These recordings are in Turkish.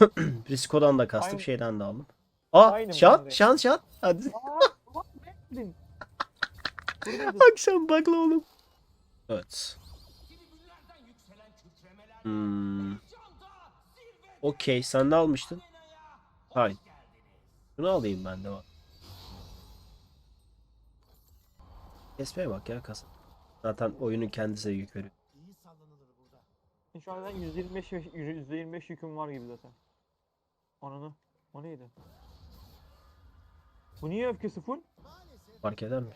Risko'dan da kastım Aynı- şeyden de aldım. Aa Aynı şan de. şan şan. Hadi. Aa, ulan. Akşam bakla oğlum. Evet. Hmm. Okey sen ne almıştın? Hayır. Şunu alayım ben de bak. Kesmeye bak ya kasa. Zaten oyunun kendisi yük veriyor. Şu an ben 125 yaş- %25 yüküm var gibi zaten. Ananı. O neydi? Bu niye öfkesi full? Fark eder mi?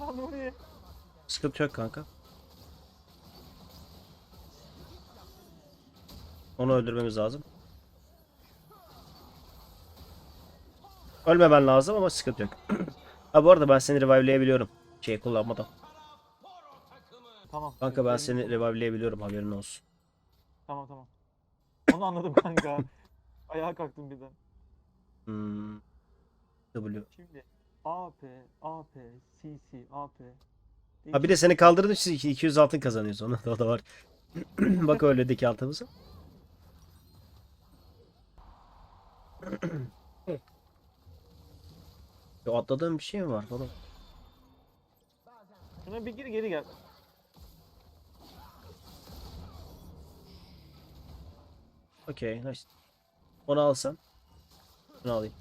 Aa Nuri. Sıkıntı yok kanka. Onu öldürmemiz lazım. Ölmemen lazım ama sıkıntı yok. ha bu arada ben seni revive'leyebiliyorum. Şey kullanmadan. Tamam. Kanka ben seni revive'leyebiliyorum haberin olsun. Tamam tamam. Onu anladım kanka. Ayağa kalktım birden. Hmm. W. Şimdi AP, AP, CC, AP. Ha bir de seni kaldırdım siz iki- 200 altın kazanıyorsun. Ona da, o da var. Bak öyle altımıza. Ya atladığım bir şey mi var falan? Şuna bir gir geri gel. Okey, nice. Onu alsam. Bunu alayım.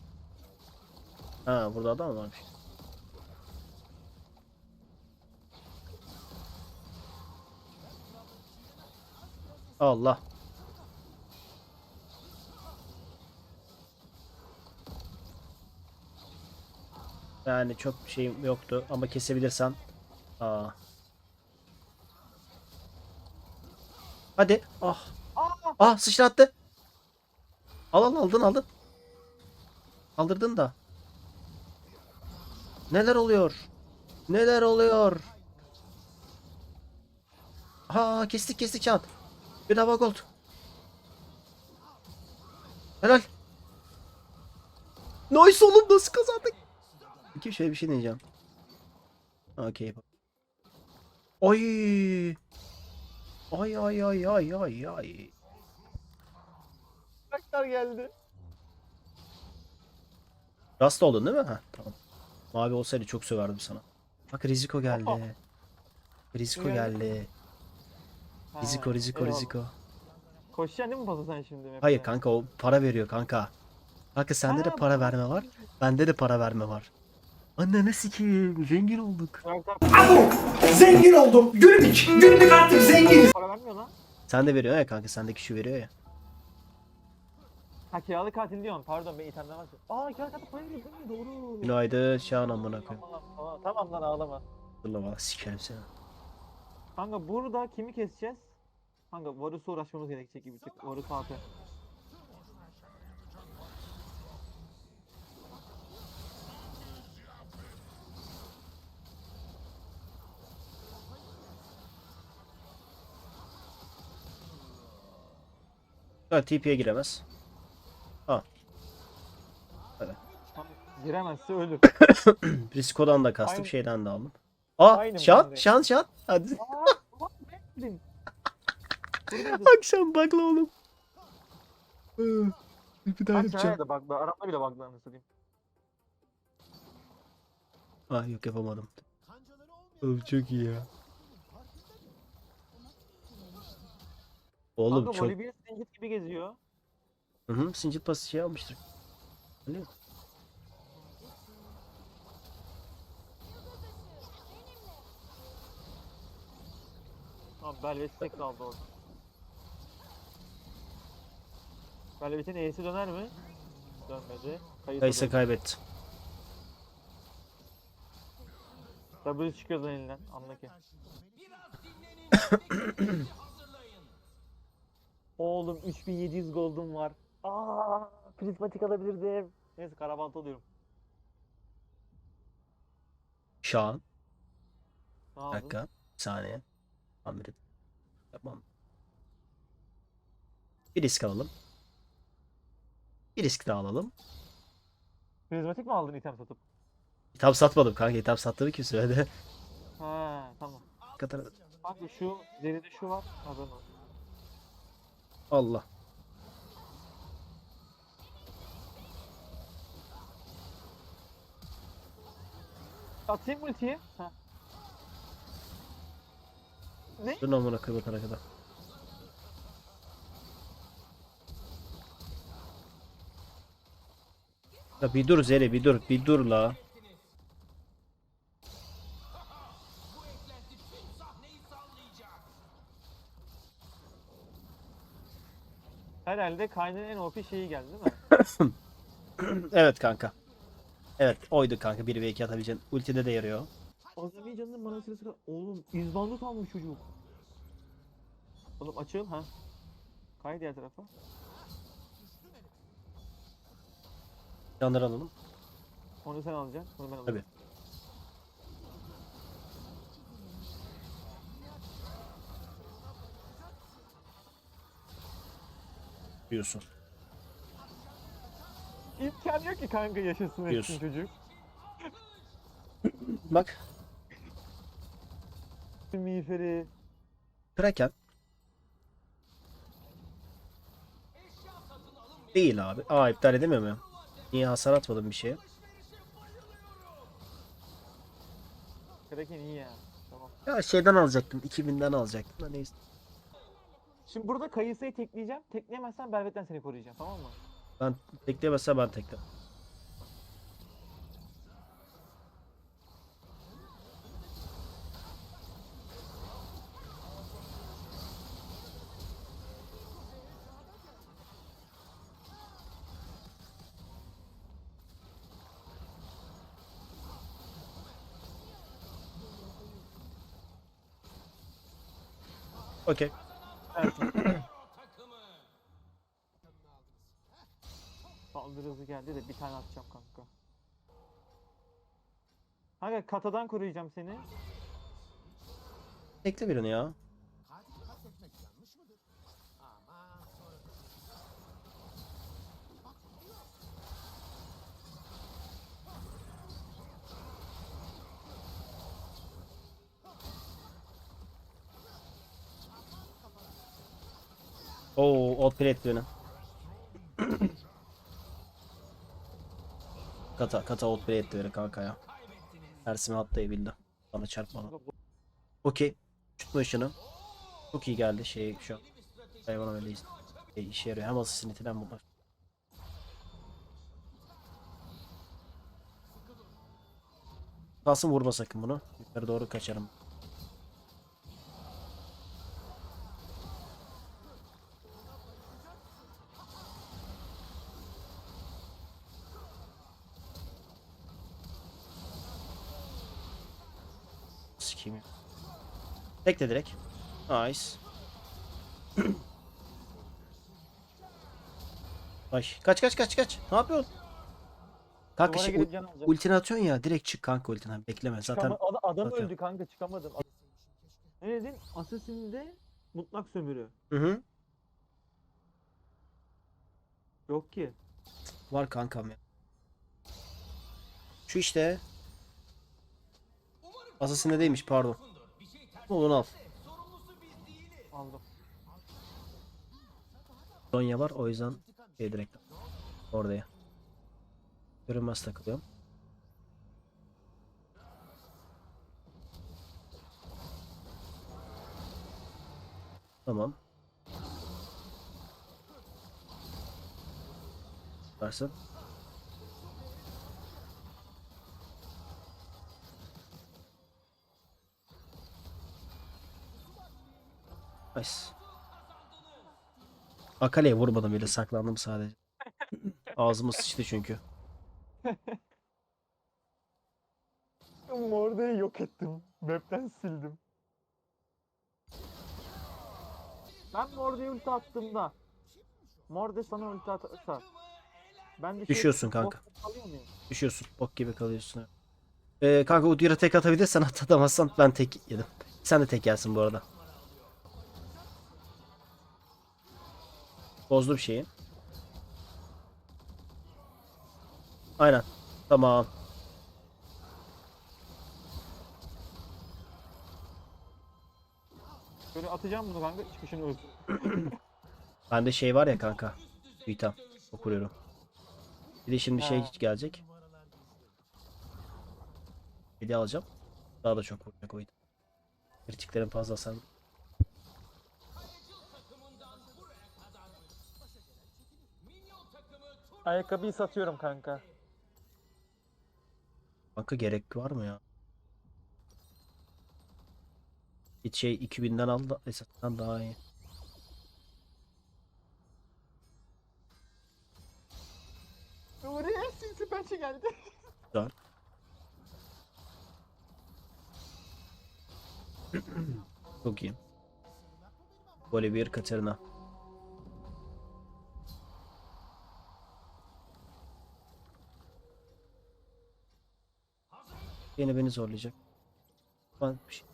Ha, burada adam varmış. Allah. Yani çok şeyim yoktu ama kesebilirsem. Aa. Hadi. Ah. Aa! Ah sıçrattı. Al al aldın aldın. Aldırdın da. Neler oluyor? Neler oluyor? Ha kestik kestik çat. Bir hava gold. Helal. Nice oğlum nasıl kazandık? Peki şöyle bir şey diyeceğim. Okey. Oy. Ay ay ay ay ay ay. Karakter geldi. Rasta oldun değil mi? Ha tamam. Mavi olsaydı çok söverdim sana. Bak Riziko geldi. Riziko Ne geldi? Ha, Riziko Riziko eyvallah. Riziko. Koşacaksın değil mi fazla sen şimdi? map'te? Hayır kanka o para veriyor kanka. Kanka sende de Ha, para verme var. Bende de para verme var. Anne sikeyim zengin olduk. Karakter Zengin oldum. Günlük, günlük artık zenginiz. para vermiyor lan. Sen de veriyor ya kanka sendeki şu veriyor ya. Ha kiralık katil diyorsun. Pardon ben itemden var. Aa kiralık katil para veriyor değil mi? Doğru. Günaydın Şahan amına koyayım. Tamam, tamam, tamam lan ağlama. Dur valla sikerim seni. Kanka burada kimi keseceğiz? Kanka Varus'la uğraşmamız gerekecek gibi çık. Varus AP. Ha TP'ye giremez. Ha. Kanka, Giremezse ölür. Risko'dan da kastım Aynı- şeyden de aldım. Aa Aynı Şan ben de. Şan Şan. Hadi. Aa, ulan beğendim. Buradaydı. Akşam bakla oğlum. Hı, Bir daha yapacağım. da bakla. Arap'la bile bakla anasını satayım. Ah yok yapamadım. Oğlum çok iyi ya. Oğlum Kanka çok... Volibear Singed gibi geziyor. Hı hı sincit pası şey almıştır. Öyle mi? Tamam Belvet tek kaldı orada. Belvet'in E'si döner mi? Dönmedi. Kayısı Kayısı kaybetti. W çıkıyor elinden. Anla ki. Oğlum 3700 gold'um var. Aa, prismatik alabilirdim. Neyse karabant alıyorum. Şu an. Ne Bir aldın? dakika. Bir saniye. Amirim. Tamam. Bir risk alalım. Bir risk daha alalım. Prizmatik mi aldın item satıp? Kitap satmadım kanka. Kitap sattığımı kim söyledi? Ha tamam. Katara- Kanka şu deride şu var. Haberin olsun. Allah. Atayım ultiyi. Ha. Ne? Dur amına koyayım kadar. Ya bir dur Zeri bir dur bir dur la. Herhalde kaynın en OP şeyi geldi değil mi? Evet kanka. Evet oydu kanka 1 ve 2 atabileceğin. Ultide de yarıyor. Azerbaycan'ın bana sırası kadar... Oğlum izbandut almış çocuk. Oğlum açıl ha. Kay diğer tarafa. Canları alalım. Onu sen alacaksın. Onu ben alacağım. Tabii. Diyorsun. İmkan yok ki kanka yaşasın Diyorsun. etsin çocuk. Bak. Miğferi. Kraken. Değil abi. Aa iptal edemiyor muyum? Niye hasar atmadım bir şeye? Kraken iyi ya. Tamam. Ya şeyden alacaktım. 2000'den alacaktım da neyse. Şimdi burada kayısıyı tekleyeceğim. Tekleyemezsen Belvet'ten seni koruyacağım tamam mı? Ben tekleyemezsem ben tekle. Okey. Saldırı hızı geldi de bir tane atacağım kanka. Kanka katadan koruyacağım seni. Tekle birini ya. Oo, outplay etti beni. Kata, kata outplay etti beni kanka ya. Tersime atlayabildi. Bana çarpmadı. Okey. Tutma ışını. Çok iyi geldi şey şu an. Hayvan öyle şey, işe yarıyor. Hem asistini hem bunlar. Kalsın vurma sakın bunu. Yukarı doğru kaçarım. Sikeyim ya. Tekle direkt. Nice. Ay kaç kaç kaç kaç. Ne yapıyorsun? Kanka Duvara şey, girip ul- can alacağım. ultini atıyorsun ya direkt çık kanka ultine. Bekleme zaten. Çıkama- Ada- adam zaten- öldü kanka çıkamadım. Ne dedin? Assassin'de mutlak sömürü. Hı hı. Yok ki. Var kankam ya. Şu işte. Assassin'de değilmiş pardon. Onu al. Aldım. Donya var o yüzden şey direkt oraya. Görünmez takılıyorum. Tamam. Varsın. Nice. Akale'ye vurmadım bile saklandım sadece. Ağzıma sıçtı çünkü. Morde'yi yok ettim. Map'ten sildim. Ben Morde'ye ulti attığımda Morde sana ulti atarsa ben de şey- Düşüyorsun kanka. Düşüyorsun. Bok gibi kalıyorsun. Ee, kanka Udyr'a tek atabilirsen at atamazsan ben tek yedim. Sen de tek yersin bu arada. Bozdum şeyi. Aynen. Tamam. Böyle atacağım bunu kanka çıkışını öl. Bende şey var ya kanka. Büyütem. Okuyorum. Bir de şimdi şey Ha. gelecek. Hediye alacağım. Daha da çok vuracak oydu. Kritiklerin fazla hasar. Ayakkabıyı satıyorum kanka. Kanka gerek var mı ya? Git şey 2000'den al da esasından daha iyi. Oraya sinsi pençe geldi. Güzel. Çok iyi. Bolivir Katerina. Yine beni zorlayacak. Ben bir şey.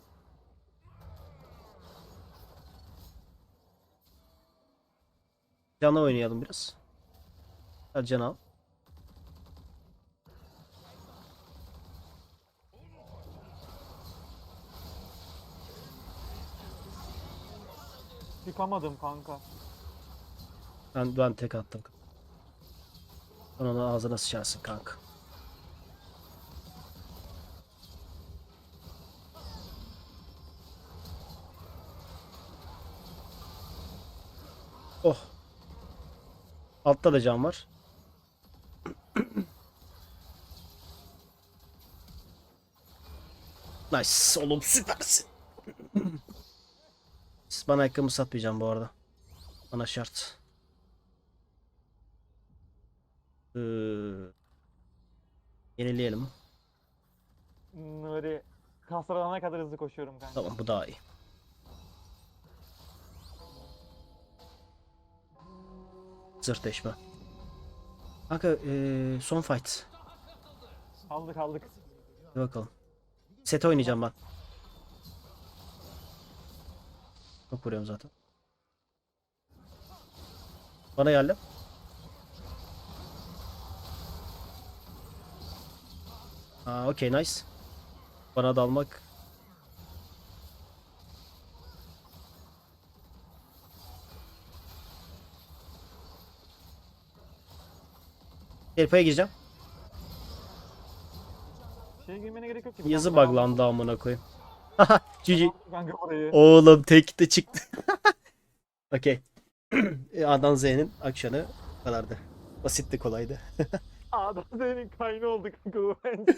Canla oynayalım biraz. Hadi can al. Yıkamadım kanka. Ben, ben tek attım. Sen onu ağzına sıçarsın kanka. Oh. Altta da cam var. Nice. Oğlum süpersin. Bana ayakkabımı satmayacağım bu arada. Bana şart. Ee, yenileyelim. Nuri kaslarına kadar hızlı koşuyorum kanka. Tamam bu daha iyi. Zırh deşme. Kanka ee, son fight. Aldık aldık. Hadi bakalım. Set oynayacağım ben. Çok vuruyorum zaten. Bana geldi. Aa, okey nice. Bana dalmak. Herifeye gireceğim. Şeye girmene gerek yok ki. Yazı buglandı amına koyayım. Kanka burayı. Oğlum tek de çıktı. Okey. E, A'dan Z'nin akşanı bu kadardı. Basitti kolaydı. A'dan senin kaynağı oldu kanka bu bence.